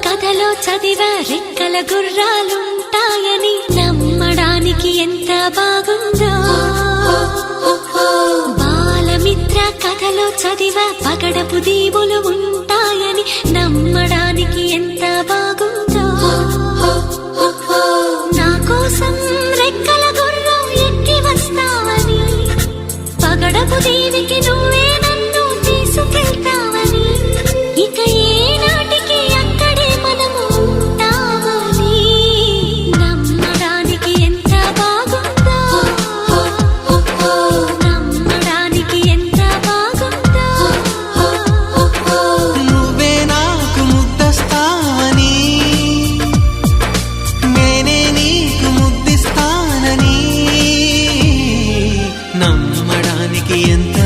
కథలో చదివ రెక్కల గుర్రాలుంటాయని నమ్మడానికి ఎంత బాగుందో. బాలమిత్ర కథలో చదివా పగడపు దీవులు ఉంటాయని నమ్మడానికి ఎంత బాగుందో. నా కోసం రెక్కల గుర్రం ఎక్కి వస్తావని పగడపు దీవికి నువ్వే ఎంత